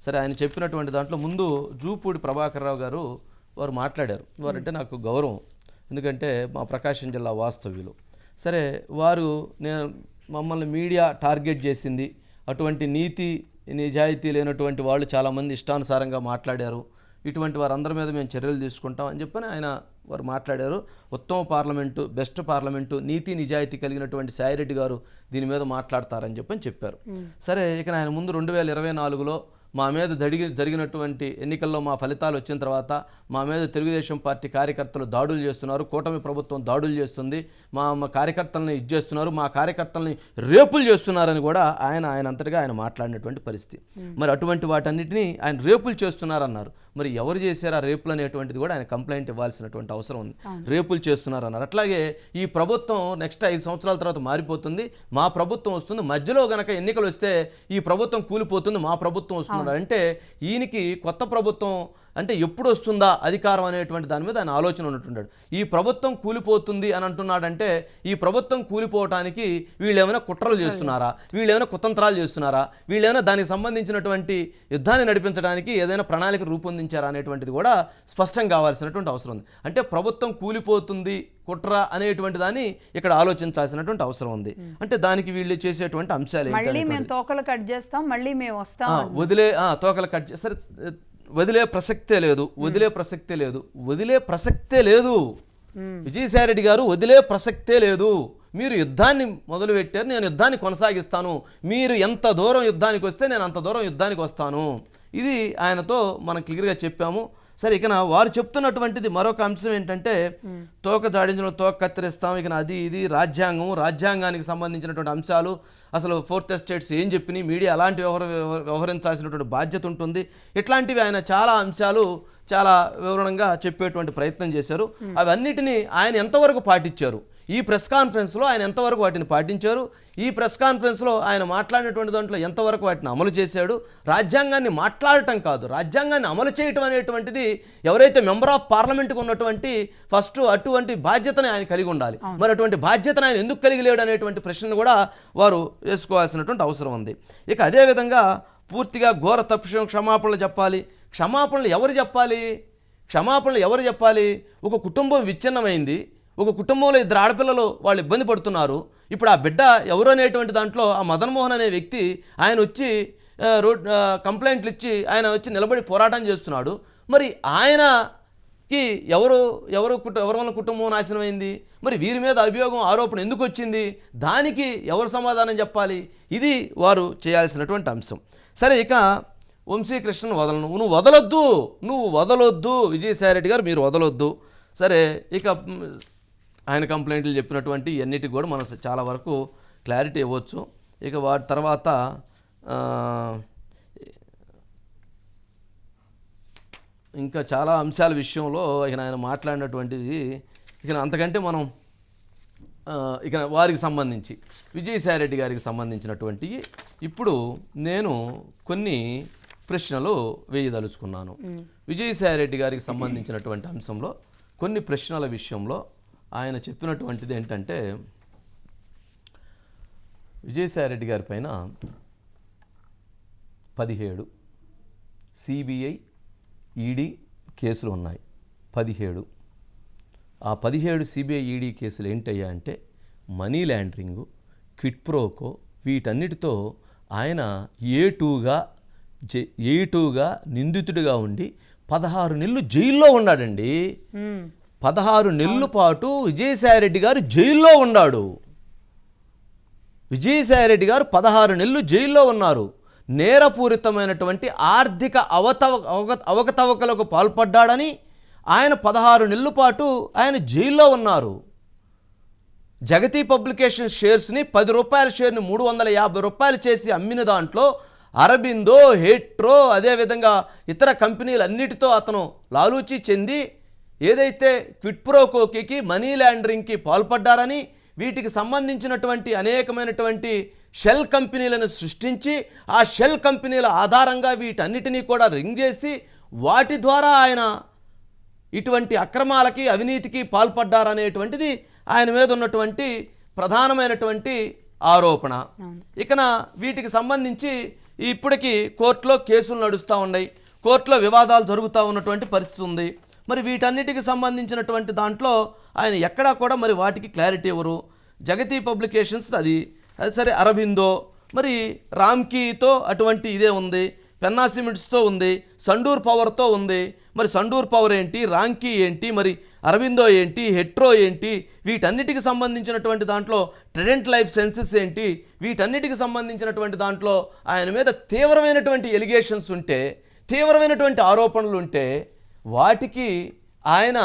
సరే ఆయన చెప్పినటువంటి దాంట్లో ముందు జూపూడి ప్రభాకర్ రావు గారు వారు మాట్లాడారు. వారంటే నాకు గౌరవం. ఎందుకంటే మా ప్రకాశం జిల్లా వాస్తవ్యులు. సరే వారు నేను మమ్మల్ని మీడియా టార్గెట్ చేసింది. అటువంటి నీతి నిజాయితీ లేనటువంటి వాళ్ళు చాలామంది ఇష్టానుసారంగా మాట్లాడారు. ఇటువంటి వారందరి మీద మేము చర్యలు తీసుకుంటాం అని చెప్పని ఆయన వారు మాట్లాడారు. ఉత్తమ పార్లమెంటు బెస్ట్ పార్లమెంటు నీతి నిజాయితీ కలిగినటువంటి సాయిరెడ్డి గారు దీని మీద మాట్లాడతారని చెప్పని చెప్పారు. సరే ఇక ఆయన ముందు రెండు వేల ఇరవై నాలుగులో మా మీద దడిగి జరిగినటువంటి ఎన్నికల్లో మా ఫలితాలు వచ్చిన తర్వాత మా మీద తెలుగుదేశం పార్టీ కార్యకర్తలు దాడులు చేస్తున్నారు కూటమి ప్రభుత్వం దాడులు చేస్తుంది మా మా కార్యకర్తలని ఇది చేస్తున్నారు మా కార్యకర్తలని రేపులు చేస్తున్నారని కూడా ఆయన ఆయన అంతటిగా ఆయన మాట్లాడినటువంటి పరిస్థితి. మరి అటువంటి వాటన్నిటిని ఆయన రేపులు చేస్తున్నారన్నారు. మరి ఎవరు చేశారు ఆ రేపులు అనేటువంటిది కూడా ఆయన కంప్లైంట్ ఇవ్వాల్సినటువంటి అవసరం ఉంది. రేపులు చేస్తున్నారన్నారు. అట్లాగే ఈ ప్రభుత్వం నెక్స్ట్ ఐదు సంవత్సరాల తర్వాత మారిపోతుంది. మా ప్రభుత్వం వస్తుంది. మధ్యలో గనక ఎన్నికలు వస్తే ఈ ప్రభుత్వం కూలిపోతుంది. మా ప్రభుత్వం వస్తుంది. అంటే ఈయనకి కొత్త ప్రభుత్వం అంటే ఎప్పుడు వస్తుందా అధికారం అనేటువంటి దాని మీద ఆయన ఆలోచన ఉన్నట్టున్నాడు ఈ ప్రభుత్వం కూలిపోతుంది అని అంటున్నాడంటే ఈ ప్రభుత్వం కూలిపోవటానికి వీళ్ళు ఏమైనా కుట్రలు చేస్తున్నారా? వీళ్ళు ఏమైనా కుతంత్రాలు చేస్తున్నారా? వీళ్ళు ఏమైనా దానికి సంబంధించినటువంటి యుద్ధాన్ని నడిపించడానికి ఏదైనా ప్రణాళిక రూపొందించారా అనేటువంటిది కూడా స్పష్టం కావాల్సినటువంటి అవసరం ఉంది. అంటే ప్రభుత్వం కూలిపోతుంది కుట్ర అనేటువంటి దాన్ని ఇక్కడ ఆలోచించాల్సినటువంటి అవసరం ఉంది. అంటే దానికి వీళ్ళు చేసేటువంటి అంశాలు మళ్ళీ మేము తోకలు కట్ చేస్తాం మళ్ళీ మేము వస్తాం వదిలే ఆ, తోకలు కట్ చే- సరే ఏ, వదిలే ప్రసక్తే లేదు వదిలే ప్రసక్తే లేదు వదిలే ప్రసక్తే లేదు. విజయసాయిరెడ్డి గారు వదిలే ప్రసక్తే లేదు. మీరు యుద్ధాన్ని మొదలు పెట్టారు నేను యుద్ధాన్ని కొనసాగిస్తాను. మీరు ఎంత దూరం యుద్ధానికి వస్తే నేను అంత దూరం యుద్ధానికి వస్తాను. ఇది ఆయనతో మనం క్లియర్గా చెప్పాము. సరే ఇక వారు చెప్తున్నటువంటిది మరొక అంశం ఏంటంటే తోక జాడించడం తోక కత్తిరిస్తాం ఇక అది ఇది రాజ్యాంగం. రాజ్యాంగానికి సంబంధించినటువంటి అంశాలు అసలు ఫోర్త్ ఎస్టేట్స్ ఏం చెప్పినాయి మీడియా అలాంటి వ్యవహార వ్యవహరించాల్సినటువంటి బాధ్యత ఉంటుంది. ఇట్లాంటివి ఆయన చాలా అంశాలు చాలా వివరణంగా చెప్పేటువంటి ప్రయత్నం చేశారు. అవన్నిటిని ఆయన ఎంతవరకు పాటించారు? ఈ ప్రెస్ కాన్ఫరెన్స్లో ఆయన ఎంతవరకు వాటిని పాటించారు? ఈ ప్రెస్ కాన్ఫరెన్స్లో ఆయన మాట్లాడినటువంటి దాంట్లో ఎంతవరకు వాటిని అమలు చేశాడు? రాజ్యాంగాన్ని మాట్లాడటం కాదు రాజ్యాంగాన్ని అమలు చేయటం అనేటువంటిది ఎవరైతే మెంబర్ ఆఫ్ పార్లమెంట్కి ఉన్నటువంటి ఫస్ట్ అటువంటి బాధ్యతని ఆయన కలిగి ఉండాలి. మరి అటువంటి బాధ్యతను ఆయన ఎందుకు కలిగి లేడు అనేటువంటి ప్రశ్నను కూడా వారు వేసుకోవాల్సినటువంటి అవసరం ఉంది. ఇక అదేవిధంగా పూర్తిగా ఘోర తప్పిషం క్షమాపణలు చెప్పాలి. క్షమాపణలు ఎవరు చెప్పాలి? క్షమాపణలు ఎవరు చెప్పాలి? ఒక కుటుంబం విచ్ఛిన్నమైంది. ఒక కుటుంబంలో ఇద్దరు ఆడపిల్లలు వాళ్ళు ఇబ్బంది పడుతున్నారు. ఇప్పుడు ఆ బిడ్డ ఎవరు అనేటువంటి దాంట్లో ఆ మదన్మోహన్ అనే వ్యక్తి ఆయన వచ్చి రోడ్ కంప్లైంట్లు ఇచ్చి ఆయన వచ్చి నిలబడి పోరాటం చేస్తున్నాడు. మరి ఆయనకి ఎవరు ఎవరు కుట ఎవరి వల్ల కుటుంబం నాశనమైంది? మరి వీరి మీద అభియోగం ఆరోపణ ఎందుకు వచ్చింది? దానికి ఎవరు సమాధానం చెప్పాలి? ఇది వారు చేయాల్సినటువంటి అంశం. సరే ఇక వంశీకృష్ణను వదలను. నువ్వు వదలొద్దు నువ్వు వదలొద్దు. విజయసాయిరెడ్డి గారు మీరు వదలొద్దు. సరే ఇక ఆయన కంప్లైంట్లు చెప్పినటువంటి ఇవన్నిటికి కూడా మనం చాలా వరకు క్లారిటీ ఇవ్వచ్చు. ఇక వాటి తర్వాత ఇంకా చాలా అంశాల విషయంలో ఇక ఆయన మాట్లాడినటువంటిది ఇక అంతకంటే మనం ఇక వారికి సంబంధించి విజయసాయిరెడ్డి గారికి సంబంధించినటువంటి ఇప్పుడు నేను కొన్ని ప్రశ్నలు వేయదలుచుకున్నాను. విజయసాయిరెడ్డి గారికి సంబంధించినటువంటి అంశంలో కొన్ని ప్రశ్నల విషయంలో ఆయన చెప్పినటువంటిది ఏంటంటే విజయసాయిరెడ్డి గారి పైన పదిహేడు సిబిఐ ఈడీ కేసులు ఉన్నాయి. పదిహేడు. ఆ పదిహేడు సిబిఐ ఈడీ కేసులు ఏంటయ్యా అంటే మనీ ల్యాండరింగు క్విట్ ప్రోకో వీటన్నిటితో ఆయన ఏ టూగా జే ఏ టూగా నిందితుడిగా ఉండి పదహారు నెలలు జైల్లో ఉన్నాడండి. పదహారు నెలల పాటు విజయసాయిరెడ్డి గారు జైల్లో ఉన్నాడు. విజయసాయిరెడ్డి గారు పదహారు నెలలు జైల్లో ఉన్నారు. నేరపూరితమైనటువంటి ఆర్థిక అవతవ అవకతవకలకు పాల్పడ్డాడని ఆయన పదహారు నెలల పాటు ఆయన జైల్లో ఉన్నారు. జగతి పబ్లికేషన్ షేర్స్ని పది రూపాయల షేర్ని మూడు వందల యాభై రూపాయలు చేసి అమ్మిన దాంట్లో అరబిందో హెట్రో అదేవిధంగా ఇతర కంపెనీలు అన్నిటితో అతను లాలూచి చెంది ఏదైతే క్విట్ ప్రోకోకి మనీ లాండరింగ్కి పాల్పడ్డారని వీటికి సంబంధించినటువంటి అనేకమైనటువంటి షెల్ కంపెనీలను సృష్టించి ఆ షెల్ కంపెనీల ఆధారంగా వీటన్నిటినీ కూడా రింగ్ చేసి వాటి ద్వారా ఆయన ఇటువంటి అక్రమాలకి అవినీతికి పాల్పడ్డారనేటువంటిది ఆయన మీద ఉన్నటువంటి ప్రధానమైనటువంటి ఆరోపణ. ఇకన వీటికి సంబంధించి ఇప్పటికీ కోర్టులో కేసులు నడుస్తూ ఉన్నాయి. కోర్టులో వివాదాలు జరుగుతూ ఉన్నటువంటి పరిస్థితి ఉంది. మరి వీటన్నిటికి సంబంధించినటువంటి దాంట్లో ఆయన ఎక్కడా కూడా మరి వాటికి క్లారిటీ ఇవ్వరు. జగతి పబ్లికేషన్స్ అది. అది సరే అరబిందో మరి రామ్కీతో అటువంటి ఇదే ఉంది. పెన్నా సిమెంట్స్తో ఉంది. సండూర్ పవర్తో ఉంది. మరి సండూర్ పవర్ ఏంటి? రాంకీ ఏంటి? మరి అరవిందో ఏంటి? హెట్రో ఏంటి? వీటన్నిటికి సంబంధించినటువంటి దాంట్లో ట్రెడెంట్ లైఫ్ సెన్సెస్ ఏంటి? వీటన్నిటికి సంబంధించినటువంటి దాంట్లో ఆయన మీద తీవ్రమైనటువంటి ఎలిగేషన్స్ ఉంటే తీవ్రమైనటువంటి ఆరోపణలు ఉంటే వాటికి ఆయన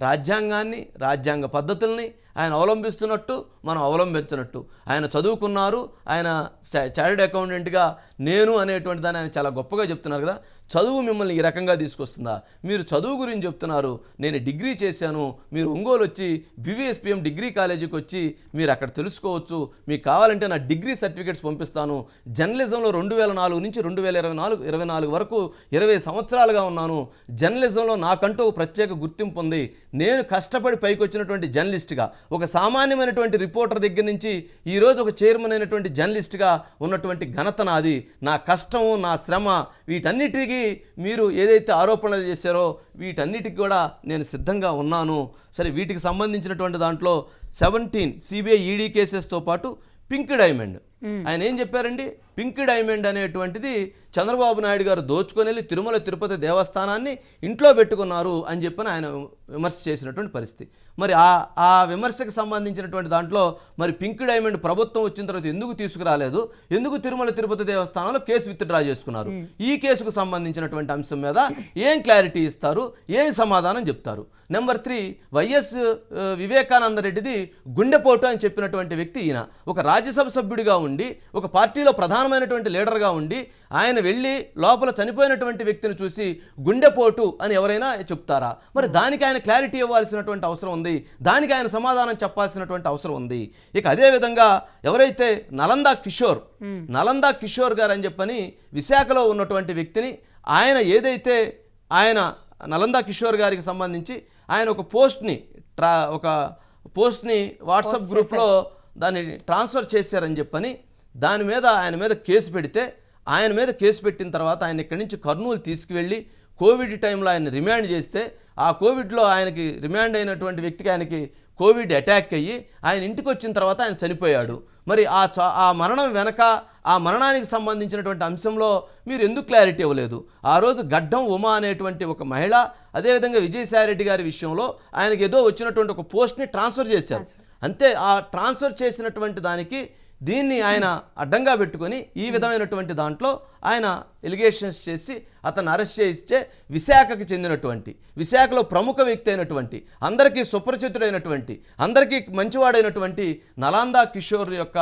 రాజ్యాంగాన్ని రాజ్యాంగ పద్ధతుల్ని ఆయన అవలంబిస్తున్నట్టు మనం అవలంబించినట్టు. ఆయన చదువుకున్నారు ఆయన చార్టెడ్ అకౌంటెంట్గా నేను అనేటువంటి దాన్ని ఆయన చాలా గొప్పగా చెప్తున్నారు కదా. చదువు మిమ్మల్ని ఈ రకంగా తీసుకొస్తుందా? మీరు చదువు గురించి చెప్తున్నారు నేను డిగ్రీ చేశాను మీరు ఒంగోలు వచ్చి బీవీఎస్పీఎం డిగ్రీ కాలేజీకి వచ్చి మీరు అక్కడ తెలుసుకోవచ్చు మీకు కావాలంటే నా డిగ్రీ సర్టిఫికేట్స్ పంపిస్తాను. జర్నలిజంలో రెండు వేల నాలుగు నుంచి రెండు వేల ఇరవై నాలుగు ఇరవై నాలుగు వరకు ఇరవై సంవత్సరాలుగా ఉన్నాను. జర్నలిజంలో నాకంటూ ప్రత్యేక గుర్తింపు ఉంది. నేను కష్టపడి పైకి వచ్చినటువంటి జర్నలిస్ట్గా ఒక సామాన్యమైనటువంటి రిపోర్టర్ దగ్గర నుంచి ఈరోజు ఒక చైర్మన్ అయినటువంటి జర్నలిస్ట్గా ఉన్నటువంటి ఘనత నాది. నా కష్టము నా శ్రమ వీటన్నిటికీ మీరు ఏదైతే ఆరోపణలు చేశారో వీటన్నిటికి కూడా నేను సిద్ధంగా ఉన్నాను. సరే వీటికి సంబంధించినటువంటి దాంట్లో సెవెంటీన్ సిబిఐ ఈడీ కేసెస్తో పాటు పింక్ డైమండ్. ఆయన ఏం చెప్పారండి? పింక్ డైమండ్ అనేటువంటిది చంద్రబాబు నాయుడు గారు దోచుకొని వెళ్ళి తిరుమల తిరుపతి దేవస్థానాన్ని ఇంట్లో పెట్టుకున్నారు అని చెప్పని ఆయన విమర్శ చేసినటువంటి పరిస్థితి. మరి ఆ ఆ విమర్శకు సంబంధించినటువంటి దాంట్లో మరి పింక్ డైమండ్ ప్రభుత్వం వచ్చిన తర్వాత ఎందుకు తీసుకురాలేదు? ఎందుకు తిరుమల తిరుపతి దేవస్థానంలో కేసు విత్డ్రా చేసుకున్నారు? ఈ కేసుకు సంబంధించినటువంటి అంశం మీద ఏం క్లారిటీ ఇస్తారు? ఏం సమాధానం చెప్తారు? నెంబర్ త్రీ వైఎస్ ఆ, వివేకానంద రెడ్డిది గుండెపోటు అని చెప్పినటువంటి వ్యక్తి ఈయన. ఒక రాజ్యసభ సభ్యుడిగా ఉండి ఒక పార్టీలో ప్రధానమైనటువంటి లీడర్గా ఉండి ఆయన వెళ్ళి లోపల చనిపోయినటువంటి వ్యక్తిని చూసి గుండెపోటు అని ఎవరైనా చెప్తారా? మరి దానికి ఆయన క్లారిటీ ఇవ్వాల్సినటువంటి అవసరం ఉంది. దానికి ఆయన సమాధానం చెప్పాల్సినటువంటి అవసరం ఉంది. ఇక అదే విధంగా ఎవరైతే నలందా కిషోర్ నలందా కిషోర్ గారు అని చెప్పని విశాఖలో ఉన్నటువంటి వ్యక్తిని ఆయన ఏదైతే ఆయన నలందా కిషోర్ గారికి సంబంధించి ఆయన ఒక పోస్ట్ని ట్రా ఒక పోస్ట్ని వాట్సాప్ గ్రూప్లో దాన్ని ట్రాన్స్ఫర్ చేశారని చెప్పని దాని మీద ఆయన మీద కేసు పెడితే ఆయన మీద కేసు పెట్టిన తర్వాత ఆయన ఇక్కడి నుంచి కర్నూలు తీసుకువెళ్ళి కోవిడ్ టైంలో ఆయన రిమాండ్ చేస్తే ఆ కోవిడ్లో ఆయనకి రిమాండ్ అయినటువంటి వ్యక్తికి ఆయనకి కోవిడ్ అటాక్ అయ్యి ఆయన ఇంటికి వచ్చిన తర్వాత ఆయన చనిపోయాడు. మరి ఆ చ ఆ మరణం వెనక ఆ మరణానికి సంబంధించినటువంటి అంశంలో మీరు ఎందుకు క్లారిటీ ఇవ్వలేదు? ఆ రోజు గడ్డం ఉమా అనేటువంటి ఒక మహిళ అదేవిధంగా విజయసాయిరెడ్డి గారి విషయంలో ఆయనకి ఏదో వచ్చినటువంటి ఒక పోస్ట్ని ట్రాన్స్ఫర్ చేశారు. అంతే ఆ ట్రాన్స్ఫర్ చేసినటువంటి దానికి దీన్ని ఆయన అడ్డంగా పెట్టుకొని ఈ విధమైనటువంటి దాంట్లో ఆయన ఎలిగేషన్స్ చేసి అతను అరెస్ట్ చేయిస్తే విశాఖకు చెందినటువంటి విశాఖలో ప్రముఖ వ్యక్తి అయినటువంటి అందరికీ సుపరిచితుడైనటువంటి అందరికీ మంచివాడైనటువంటి నలాందా కిషోర్ యొక్క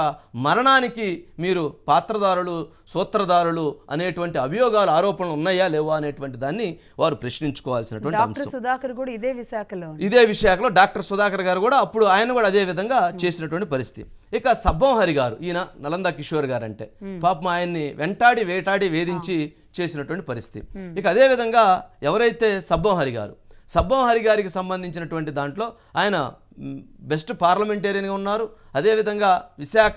మరణానికి మీరు పాత్రదారులు సూత్రధారులు అనేటువంటి అభియోగాలు ఆరోపణలు ఉన్నాయా లేవా అనేటువంటి దాన్ని వారు ప్రశ్నించుకోవాల్సినటువంటి డాక్టర్ సుధాకర్ కూడా ఇదే విశాఖలో ఇదే విషయాల్లో డాక్టర్ సుధాకర్ గారు కూడా అప్పుడు ఆయన కూడా అదే విధంగా చేసినటువంటి పరిస్థితి. ఇక సబ్బం హరి గారు ఈయన నలందా కిషోర్ గారు అంటే పాపం ఆయన్ని వెంటాడి వేటాడి వేధించి చేసినటువంటి పరిస్థితి. ఇక అదే విధంగా ఎవరైతే సబ్బం హరి గారు సబ్బం హరి గారికి సంబంధించినటువంటి దాంట్లో ఆయన బెస్ట్ పార్లమెంటేరియన్గా ఉన్నారు. అదేవిధంగా విశాఖ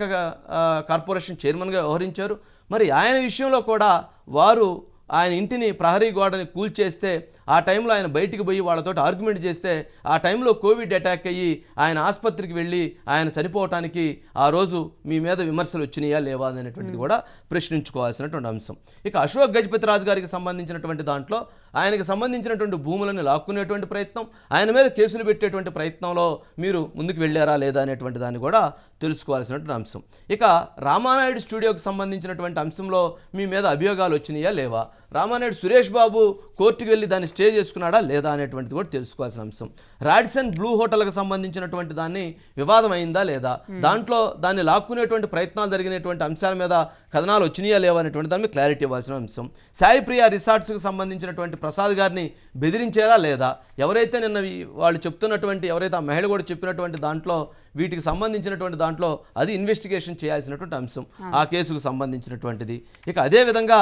కార్పొరేషన్ చైర్మన్గా వ్యవహరించారు. మరి ఆయన విషయంలో కూడా వారు ఆయన ఇంటిని ప్రహరీ గోడని కూల్చేస్తే ఆ టైంలో ఆయన బయటికి పోయి వాళ్ళతో ఆర్గ్యుమెంట్ చేస్తే ఆ టైంలో కోవిడ్ అటాక్ అయ్యి ఆయన ఆసుపత్రికి వెళ్ళి ఆయన చనిపోవటానికి ఆ రోజు మీ మీద విమర్శలు వచ్చినాయా లేవా అనేటువంటిది కూడా ప్రశ్నించుకోవాల్సినటువంటి అంశం. ఇక అశోక్ గజపతి రాజు గారికి సంబంధించినటువంటి దాంట్లో ఆయనకి సంబంధించినటువంటి భూములను లాక్కునేటువంటి ప్రయత్నం ఆయన మీద కేసులు పెట్టేటువంటి ప్రయత్నంలో మీరు ముందుకు వెళ్ళారా లేదా అనేటువంటి దాన్ని కూడా తెలుసుకోవాల్సినటువంటి అంశం. ఇక రామానాయుడు స్టూడియోకి సంబంధించినటువంటి అంశంలో మీ మీద అభియోగాలు వచ్చినాయా లేవా? రామానాయుడు సురేష్ బాబు కోర్టుకు వెళ్ళి దాన్ని స్టే చేసుకున్నాడా లేదా అనేటువంటిది కూడా తెలుసుకోవాల్సిన అంశం. రాడిసన్ బ్లూ హోటల్కి సంబంధించినటువంటి దాన్ని వివాదం అయిందా లేదా? దాంట్లో దాన్ని లాక్కునేటువంటి ప్రయత్నాలు జరిగినటువంటి అంశాల మీద కథనాలు వచ్చినాయా లేవా అనేటువంటి దాని మీద క్లారిటీ ఇవ్వాల్సిన అంశం. సాయి ప్రియ రిసార్ట్స్కి సంబంధించినటువంటి ప్రసాద్ గారిని బెదిరించారా లేదా? ఎవరైతే నిన్న వాళ్ళు చెప్తున్నటువంటి ఎవరైతే ఆ మహిళ కూడా చెప్పినటువంటి దాంట్లో వీటికి సంబంధించినటువంటి దాంట్లో అది ఇన్వెస్టిగేషన్ చేయాల్సినటువంటి అంశం. ఆ. కేసుకు సంబంధించినటువంటిది. ఇక అదేవిధంగా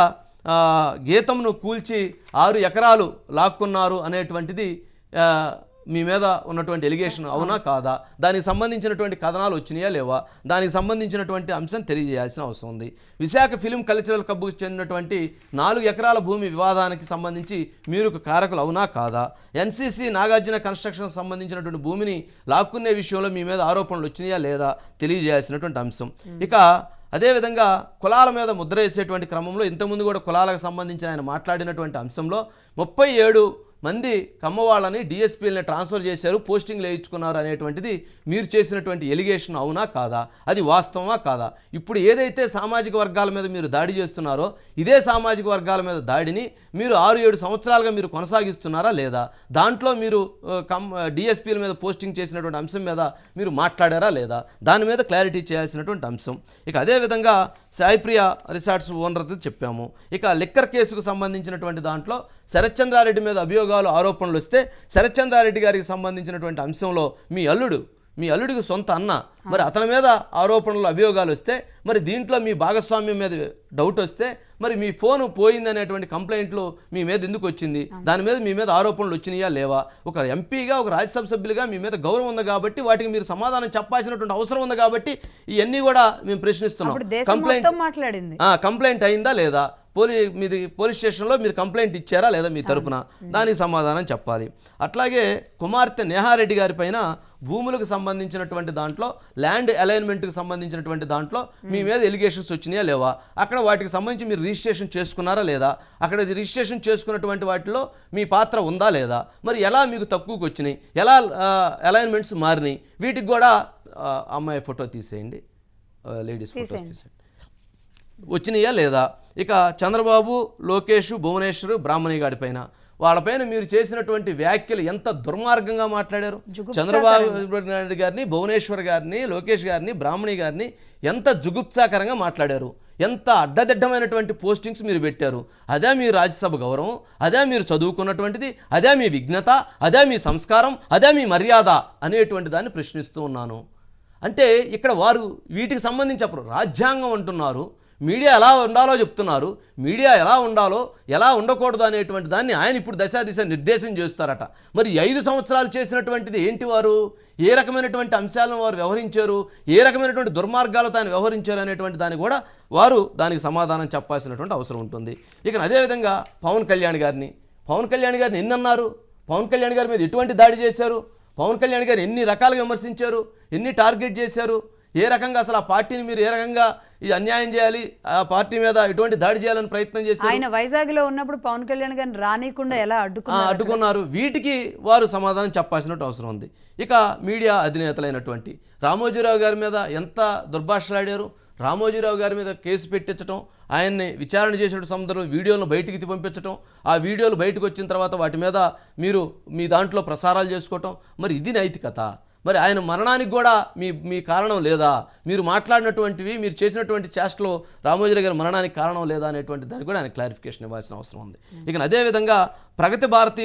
గీతంను కూల్చి ఆరు ఎకరాలు లాక్కున్నారు అనేటువంటిది మీ మీద ఉన్నటువంటి ఎలిగేషన్ అవునా కాదా? దానికి సంబంధించినటువంటి కథనాలు వచ్చినాయా లేవా? దానికి సంబంధించినటువంటి అంశం తెలియజేయాల్సిన అవసరం ఉంది. విశాఖ ఫిలిం కల్చరల్ క్లబ్కు చెందినటువంటి నాలుగు ఎకరాల భూమి వివాదానికి సంబంధించి మీరు ఒక కారకులు అవునా కాదా? ఎన్సీసీ నాగార్జున కన్స్ట్రక్షన్ సంబంధించినటువంటి భూమిని లాక్కునే విషయంలో మీ మీద ఆరోపణలు వచ్చినాయా లేదా? తెలియజేయాల్సినటువంటి అంశం. ఇక అదేవిధంగా కులాల మీద ముద్ర వేసేటువంటి క్రమంలో ఇంతకుముందు కూడా కులాలకు సంబంధించిన ఆయన మాట్లాడినటువంటి అంశంలో ముప్పై ఏడు మంది కమ్మవాళ్ళని డిఎస్పీలని ట్రాన్స్ఫర్ చేశారు పోస్టింగ్లు వేయించుకున్నారు అనేటువంటిది మీరు చేసినటువంటి ఎలిగేషన్ అవునా కాదా? అది వాస్తవమా కాదా? ఇప్పుడు ఏదైతే సామాజిక వర్గాల మీద మీరు దాడి చేస్తున్నారో ఇదే సామాజిక వర్గాల మీద దాడిని మీరు ఆరు ఏడు సంవత్సరాలుగా మీరు కొనసాగిస్తున్నారా లేదా? దాంట్లో మీరు కమ్ డిఎస్పీల మీద పోస్టింగ్ చేసినటువంటి అంశం మీద మీరు మాట్లాడారా లేదా? దాని మీద క్లారిటీ చేయాల్సినటువంటి అంశం. ఇక అదేవిధంగా సాయిప్రియ రిసార్ట్స్ ఓనర్ చెప్పాము. ఇక లిక్కర్ కేసుకు సంబంధించినటువంటి దాంట్లో శరత్చంద్రారెడ్డి మీద అభియోగాలు ఆరోపణలు వస్తే శరత్చంద్రారెడ్డి గారికి సంబంధించినటువంటి అంశంలో మీ అల్లుడు మీ అల్లుడికి సొంత అన్న. మరి అతని మీద ఆరోపణలు అభియోగాలు వస్తే మరి దీంట్లో మీ భాగస్వామ్యం మీద డౌట్ వస్తే మరి మీ ఫోన్ పోయిందనేటువంటి కంప్లైంట్లు మీ మీద ఎందుకు వచ్చింది? దాని మీద మీ మీద ఆరోపణలు వచ్చినాయా లేవా? ఒక ఎంపీగా ఒక రాజ్యసభ సభ్యులుగా మీ మీద గౌరవం ఉంది కాబట్టి వాటికి మీరు సమాధానం చెప్పాల్సినటువంటి అవసరం ఉంది కాబట్టి ఇవన్నీ కూడా మేము ప్రశ్నిస్తున్నాం. ఆ, కంప్లైంట్ అయిందా లేదా? పోలీ మీది పోలీస్ స్టేషన్లో మీరు కంప్లైంట్ ఇచ్చారా లేదా మీ తరపున? దానికి సమాధానం చెప్పాలి. అట్లాగే కుమార్తె నేహారెడ్డి గారి పైన భూములకు సంబంధించినటువంటి దాంట్లో ల్యాండ్ అలైన్మెంట్కి సంబంధించినటువంటి దాంట్లో మీ మీద ఎలిగేషన్స్ వచ్చినాయా లేవా? అక్కడ వాటికి సంబంధించి మీరు రిజిస్ట్రేషన్ చేసుకున్నారా లేదా? అక్కడ రిజిస్ట్రేషన్ చేసుకున్నటువంటి వాటిలో మీ పాత్ర ఉందా లేదా? మరి ఎలా మీకు తక్కువకి వచ్చినాయి? ఎలా అలైన్మెంట్స్ మారినాయి? వీటికి కూడా అమ్మాయి ఫోటో తీసేయండి. లేడీస్ ఫోటోస్ తీసేయండి. వచ్చినాయా లేదా? ఇక చంద్రబాబు లోకేష్ భువనేశ్వర్ బ్రాహ్మణి గాడి పైన వాళ్ళపైన మీరు చేసినటువంటి వ్యాఖ్యలు ఎంత దుర్మార్గంగా మాట్లాడారు? చంద్రబాబు నాయుడు గారిని భువనేశ్వర్ గారిని లోకేష్ గారిని బ్రాహ్మణి గారిని ఎంత జుగుప్సాకరంగా మాట్లాడారు? ఎంత అడ్డదిడ్డమైనటువంటి పోస్టింగ్స్ మీరు పెట్టారు? అదే మీ రాజ్యసభ గౌరవం అదే మీరు చదువుకున్నటువంటిది అదే మీ విఘ్నత అదే మీ సంస్కారం అదే మీ మర్యాద అనేటువంటి దాన్ని ప్రశ్నిస్తూ ఉన్నాను. అంటే ఇక్కడ వారు వీటికి సంబంధించి అప్పుడు రాజ్యాంగం అంటున్నారు. మీడియా ఎలా ఉండాలో చెప్తున్నారు మీడియా ఎలా ఉండాలో ఎలా ఉండకూడదు అనేటువంటి దాన్ని ఆయన ఇప్పుడు దశా దిశ నిర్దేశం చేస్తారట. మరి ఐదు సంవత్సరాలు చేసినటువంటిది ఏంటి వారు? ఏ రకమైనటువంటి అంశాలను వారు వ్యవహరించారు? ఏ రకమైనటువంటి దుర్మార్గాలతో ఆయన వ్యవహరించారు అనేటువంటి దాన్ని కూడా వారు దానికి సమాధానం చెప్పాల్సినటువంటి అవసరం ఉంటుంది. ఇక అదేవిధంగా పవన్ కళ్యాణ్ గారిని పవన్ కళ్యాణ్ గారిని ఎన్నన్నారు? పవన్ కళ్యాణ్ గారి మీద ఎటువంటి దాడి చేశారు? పవన్ కళ్యాణ్ గారు ఎన్ని రకాలుగా విమర్శించారు? ఎన్ని టార్గెట్ చేశారు? ఏ రకంగా అసలు ఆ పార్టీని మీరు ఏ రకంగా ఇది అన్యాయం చేయాలి? ఆ పార్టీ మీద ఎటువంటి దాడి చేయాలని ప్రయత్నం చేశారు? ఆయన వైజాగ్లో ఉన్నప్పుడు పవన్ కళ్యాణ్ గారిని రానియకుండా ఎలా అడ్డుకున్నారు? అడ్డుకున్నారు. వీటికి వారు సమాధానం చెప్పాల్సినట్టు అవసరం ఉంది. ఇక మీడియా అధినేతలైనటువంటి రామోజీరావు గారి మీద ఎంత దుర్భాషలాడారు? రామోజీరావు గారి మీద కేసు పెట్టించడం ఆయన్ని విచారణ చేసిన సందర్భంలో వీడియోలను బయటికి పంపించడం ఆ వీడియోలు బయటకు వచ్చిన తర్వాత వాటి మీద మీరు మీ దాంట్లో ప్రసారాలు చేసుకోవటం మరి ఇది నైతికత. మరి ఆయన మరణానికి కూడా మీ మీ కారణం లేదా? మీరు మాట్లాడినటువంటివి మీరు చేసినటువంటి చేష్టలో రామోజీరావు గారి మరణానికి కారణం లేదా అనేటువంటి దానికి కూడా ఆయన క్లారిఫికేషన్ ఇవ్వాల్సిన అవసరం ఉంది. ఇక అదేవిధంగా ప్రగతి భారతి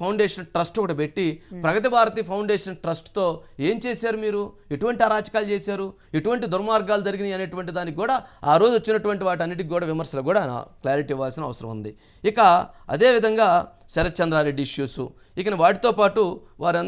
ఫౌండేషన్ ట్రస్ట్ ఒకటి పెట్టి ప్రగతి భారతి ఫౌండేషన్ ట్రస్ట్తో ఏం చేశారు మీరు? ఎటువంటి అరాచకాలు చేశారు? ఎటువంటి దుర్మార్గాలు జరిగినాయి అనేటువంటి దానికి కూడా ఆ రోజు వచ్చినటువంటి వాటన్నిటికి కూడా విమర్శలు కూడా క్లారిటీ ఇవ్వాల్సిన అవసరం ఉంది. ఇక అదేవిధంగా శరత్ చంద్రారెడ్డి ఇష్యూస్ ఇక వాటితో పాటు వారు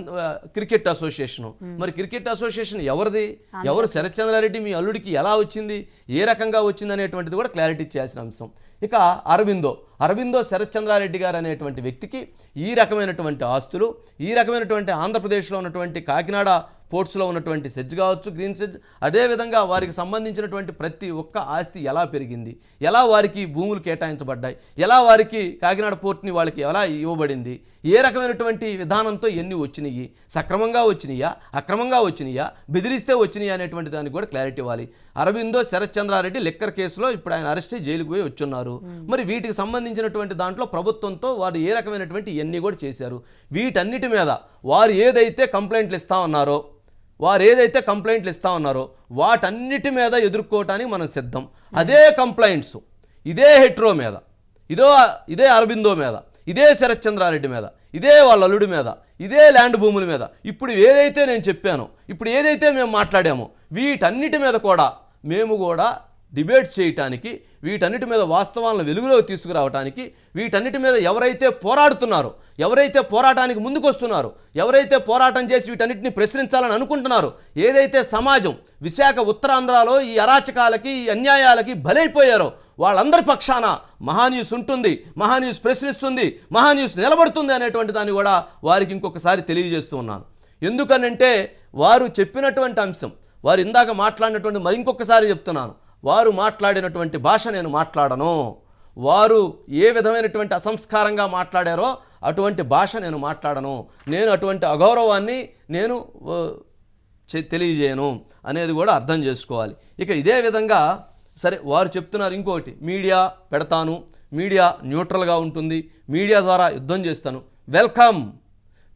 క్రికెట్ అసోసియేషను మరి క్రికెట్ అసోసియేషన్ ఎవరిది? ఎవరు శరత్ చంద్రారెడ్డి మీ అల్లుడికి ఎలా వచ్చింది? ఏ రకంగా వచ్చింది అనేటువంటిది కూడా క్లారిటీ చేయాల్సిన అంశం. ఇక అరవిందో. అరవిందో శరత్చంద్రారెడ్డి గారు అనేటువంటి వ్యక్తికి ఈ రకమైనటువంటి ఆస్తులు ఈ రకమైనటువంటి ఆంధ్రప్రదేశ్లో ఉన్నటువంటి కాకినాడ పోర్ట్స్లో ఉన్నటువంటి సెజ్ కావచ్చు గ్రీన్ సెజ్ అదేవిధంగా వారికి సంబంధించినటువంటి ప్రతి ఒక్క ఆస్తి ఎలా పెరిగింది? ఎలా వారికి భూములు కేటాయించబడ్డాయి? ఎలా వారికి కాకినాడ పోర్ట్ని వాళ్ళకి ఎలా ఇవ్వబడింది? ఏ రకమైనటువంటి విధానంతో ఎన్ని వచ్చినాయి? సక్రమంగా వచ్చినాయా? అక్రమంగా వచ్చినాయా? బెదిరిస్తే వచ్చినాయా అనేటువంటి దానికి కూడా క్లారిటీ ఇవ్వాలి. అరవిందో శరత్ చంద్రారెడ్డి లెక్కర్ కేసులో ఇప్పుడు ఆయన అరెస్ట్ జైలుకు పోయి వచ్చున్నారు. మరి వీటికి సంబంధించినటువంటి దాంట్లో ప్రభుత్వంతో వారు ఏ రకమైనటువంటి ఇవన్నీ కూడా చేశారు. వీటన్నిటి మీద వారు ఏదైతే కంప్లైంట్లు ఇస్తా ఉన్నారో వారు ఏదైతే కంప్లైంట్లు ఇస్తా ఉన్నారో వాటన్నిటి మీద ఎదుర్కోవటానికి మనం సిద్ధం. అదే కంప్లైంట్స్. ఇదే హెట్రో మీద. ఇదో ఇదే అరబిందో మీద. ఇదే శరత్ చంద్రారెడ్డి మీద. ఇదే వాళ్ళ అల్లుడి మీద. ఇదే ల్యాండ్ భూముల మీద. ఇప్పుడు ఏదైతే నేను చెప్పానో ఇప్పుడు ఏదైతే మేము మాట్లాడామో వీటన్నిటి మీద కూడా మేము కూడా డిబేట్ చేయటానికి వీటన్నిటి మీద వాస్తవాలను వెలుగులోకి తీసుకురావటానికి వీటన్నిటి మీద ఎవరైతే పోరాడుతున్నారో ఎవరైతే పోరాటానికి ముందుకు వస్తున్నారో ఎవరైతే పోరాటం చేసి వీటన్నిటిని ప్రశ్నించాలని అనుకుంటున్నారో ఏదైతే సమాజం విశాఖ ఉత్తరాంధ్రలో ఈ అరాచకాలకి ఈ అన్యాయాలకి బలైపోయారో వాళ్ళందరి పక్షాన మహాన్యూస్ ఉంటుంది మహాన్యూస్ ప్రశ్నిస్తుంది మహాన్యూస్ నిలబడుతుంది అనేటువంటి దాన్ని కూడా వారికి ఇంకొకసారి తెలియజేస్తూ ఉన్నాను. ఎందుకనంటే వారు చెప్పినటువంటి అంశం వారు ఇందాక మాట్లాడినటువంటి మరి ఇంకొకసారి చెప్తున్నాను. వారు మాట్లాడినటువంటి భాష నేను మాట్లాడను. వారు ఏ విధమైనటువంటి అసంస్కారంగా మాట్లాడారో అటువంటి భాష నేను మాట్లాడను. నేను అటువంటి అగౌరవాన్ని నేను తెలియజేయను అనేది కూడా అర్థం చేసుకోవాలి. ఇక ఇదే విధంగా సరే వారు చెప్తున్నారు ఇంకోటి మీడియా పెడతాను మీడియా న్యూట్రల్గా ఉంటుంది మీడియా ద్వారా యుద్ధం చేస్తాను. వెల్కమ్!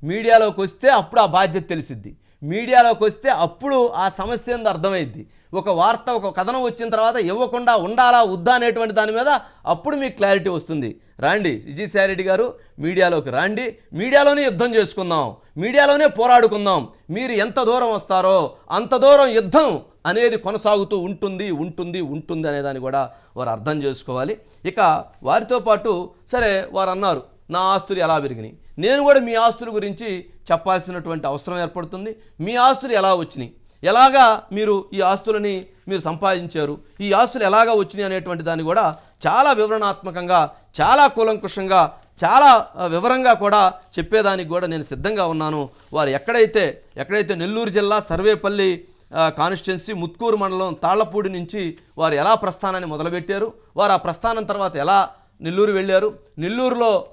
మీడియాలోకి వస్తే అప్పుడు ఆ బాధ్యత తెలిసిద్ది. మీడియాలోకి వస్తే అప్పుడు ఆ సమస్య ఏందో అర్థమైద్ది. ఒక వార్త ఒక కథనం వచ్చిన తర్వాత ఇవ్వకుండా ఉండాలా వద్దా అనేటువంటి దాని మీద అప్పుడు మీకు క్లారిటీ వస్తుంది. రాండి విజయసాయిరెడ్డి గారు మీడియాలోకి రాండి. మీడియాలోనే యుద్ధం చేసుకుందాం. మీడియాలోనే పోరాడుకుందాం. మీరు ఎంత దూరం వస్తారో అంత దూరం యుద్ధం అనేది కొనసాగుతూ ఉంటుంది ఉంటుంది ఉంటుంది అనేదాన్ని కూడా వారు అర్థం చేసుకోవాలి. ఇక వారితో పాటు సరే వారు అన్నారు నా ఆస్తులు ఎలా పెరిగినాయి? నేను కూడా మీ ఆస్తుల గురించి చెప్పాల్సినటువంటి అవసరం ఏర్పడుతుంది. మీ ఆస్తులు ఎలా వచ్చినాయి? ఎలాగా మీరు ఈ ఆస్తులని మీరు సంపాదించారు? ఈ ఆస్తులు ఎలాగా వచ్చినాయి అనేటువంటి దాన్ని కూడా చాలా వివరణాత్మకంగా చాలా కూలంకుషంగా చాలా వివరంగా కూడా చెప్పేదానికి కూడా నేను సిద్ధంగా ఉన్నాను. వారు ఎక్కడైతే ఎక్కడైతే నెల్లూరు జిల్లా సర్వేపల్లి కాన్స్టిట్యున్సీ ముత్కూరు మండలం తాళ్ళపూడి నుంచి వారు ఎలా ప్రస్థానాన్ని మొదలుపెట్టారు? వారు ఆ ప్రస్థానం తర్వాత ఎలా నెల్లూరు వెళ్ళారు? నెల్లూరులో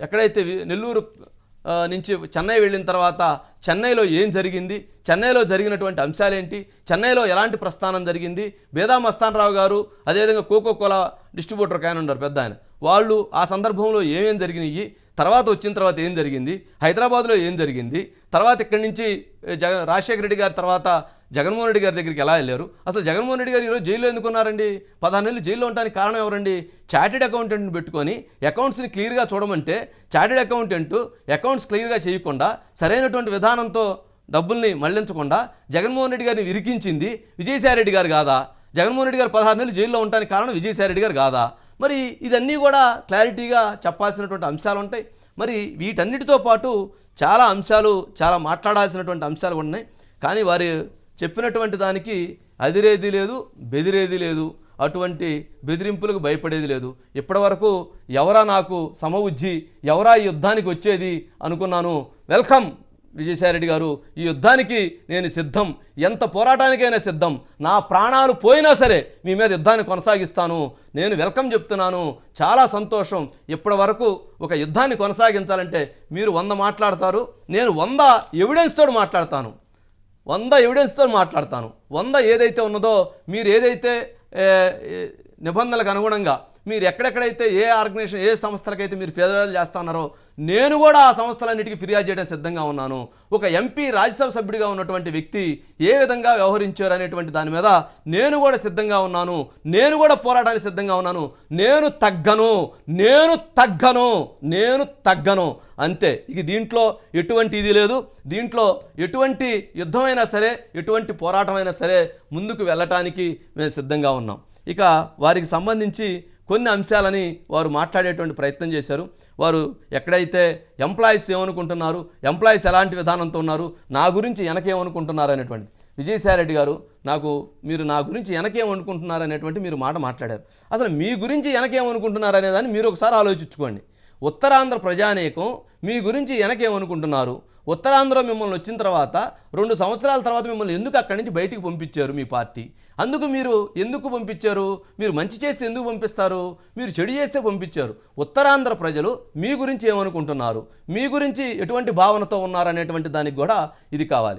ఎక్కడైతే వి- నెల్లూరు నుంచి చెన్నై వెళ్ళిన తర్వాత చెన్నైలో ఏం జరిగింది? చెన్నైలో జరిగినటువంటి అంశాలేంటి? చెన్నైలో ఎలాంటి ప్రస్థానం జరిగింది? బేదా మస్తానరావు గారు అదేవిధంగా కోకో కోలా డిస్ట్రిబ్యూటర్ ఒక ఆయన ఉన్నారు పెద్ద ఆయన. వాళ్ళు ఆ సందర్భంలో ఏమేం జరిగినాయి? తర్వాత వచ్చిన తర్వాత ఏం జరిగింది? హైదరాబాద్లో ఏం జరిగింది? తర్వాత ఇక్కడి నుంచి జగ జగన్ రాజశేఖర రెడ్డి గారి తర్వాత జగన్మోహన్ రెడ్డి గారి దగ్గరికి ఎలా వెళ్ళారు? అసలు జగన్మోహన్ రెడ్డి గారు ఈరోజు జైల్లో ఎందుకున్నారండి పదహారు నెలలు జైల్లో ఉండడానికి కారణం ఎవరండి? చార్టెడ్ అకౌంటెంట్ని పెట్టుకొని అకౌంట్స్ని క్లియర్గా చూడమంటే చార్టెడ్ అకౌంటెంట్ అకౌంట్స్ క్లియర్గా చేయకుండా సరైనటువంటి విధానంతో డబ్బుల్ని మళ్ళించకుండా జగన్మోహన్ రెడ్డి గారిని విరికించింది విజయసాయి రెడ్డి గారు కాదా? జగన్మోహన్ రెడ్డి గారు పదహారు నెలలు జైల్లో ఉండడానికి కారణం విజయసాయి రెడ్డి గారు కాదా? మరి ఇదన్నీ కూడా క్లారిటీగా చెప్పాల్సినటువంటి అంశాలు ఉంటాయి. మరి వీటన్నిటితో పాటు చాలా అంశాలు చాలా మాట్లాడాల్సినటువంటి అంశాలు ఉన్నాయి. కానీ వారు చెప్పినటువంటి దానికి అదిరేది లేదు బెదిరేది లేదు అటువంటి బెదిరింపులకు భయపడేది లేదు. ఇప్పటివరకు ఎవరా నాకు సమవుజ్జి ఎవరా యుద్ధానికి వచ్చేది అనుకున్నాను. వెల్కమ్! విజయసాయిరెడ్డి గారు ఈ యుద్ధానికి నేను సిద్ధం. ఎంత పోరాటానికైనా సిద్ధం. నా ప్రాణాలు పోయినా సరే మీ మీద యుద్ధాన్ని కొనసాగిస్తాను. నేను వెల్కమ్ చెప్తున్నాను. చాలా సంతోషం. ఇప్పటి వరకు ఒక యుద్ధాన్ని కొనసాగించాలంటే మీరు వంద మాట్లాడతారు. నేను వంద ఎవిడెన్స్తో మాట్లాడతాను. వంద ఎవిడెన్స్తో మాట్లాడతాను. వంద ఏదైతే ఉన్నదో మీరు ఏదైతే నిబంధనలకు అనుగుణంగా మీరు ఎక్కడెక్కడైతే ఏ ఆర్గనైజేషన్ ఏ సంస్థలకైతే మీరు ఫిర్యాదు చేస్తా ఉన్నారో నేను కూడా ఆ సంస్థలన్నిటికీ ఫిర్యాదు చేయడం సిద్ధంగా ఉన్నాను. ఒక ఎంపీ రాజ్యసభ సభ్యుడిగా ఉన్నటువంటి వ్యక్తి ఏ విధంగా వ్యవహరించారు అనేటువంటి దాని మీద నేను కూడా సిద్ధంగా ఉన్నాను. నేను కూడా పోరాటానికి సిద్ధంగా ఉన్నాను. నేను తగ్గను. నేను తగ్గను. నేను తగ్గను. అంతే. ఇక దీంట్లో ఎటువంటి ఇది లేదు. దీంట్లో ఎటువంటి యుద్ధమైనా సరే ఎటువంటి పోరాటమైనా సరే ముందుకు వెళ్ళటానికి మేము సిద్ధంగా ఉన్నాం. ఇక వారికి సంబంధించి కొన్ని అంశాలని వారు మాట్లాడేటువంటి ప్రయత్నం చేశారు. వారు ఎక్కడైతే ఎంప్లాయీస్ ఏమనుకుంటున్నారు ఎంప్లాయీస్ ఎలాంటి విధానంతో ఉన్నారు నా గురించి వెనకేమనుకుంటున్నారు అనేటువంటి విజయసాయిరెడ్డి గారు నాకు మీరు నా గురించి వెనకేమనుకుంటున్నారు అనేటువంటి మీరు మాట మాట్లాడారు. అసలు మీ గురించి వెనకేమనుకుంటున్నారు అనేదాన్ని మీరు ఒకసారి ఆలోచించుకోండి. ఉత్తరాంధ్ర ప్రజానేకం మీ గురించి వెనకేమనుకుంటున్నారు? ఉత్తరాంధ్ర మిమ్మల్ని వచ్చిన తర్వాత రెండు సంవత్సరాల తర్వాత మిమ్మల్ని ఎందుకు అక్కడి నుంచి బయటికి పంపించారు మీ పార్టీ? అందుకు మీరు ఎందుకు పంపించారు? మీరు మంచి చేస్తే ఎందుకు పంపిస్తారు? మీరు చెడు చేస్తే పంపించారు. ఉత్తరాంధ్ర ప్రజలు మీ గురించి ఏమనుకుంటున్నారు? మీ గురించి ఎటువంటి భావనతో ఉన్నారనేటువంటి దానికి కూడా ఇది కావాలి.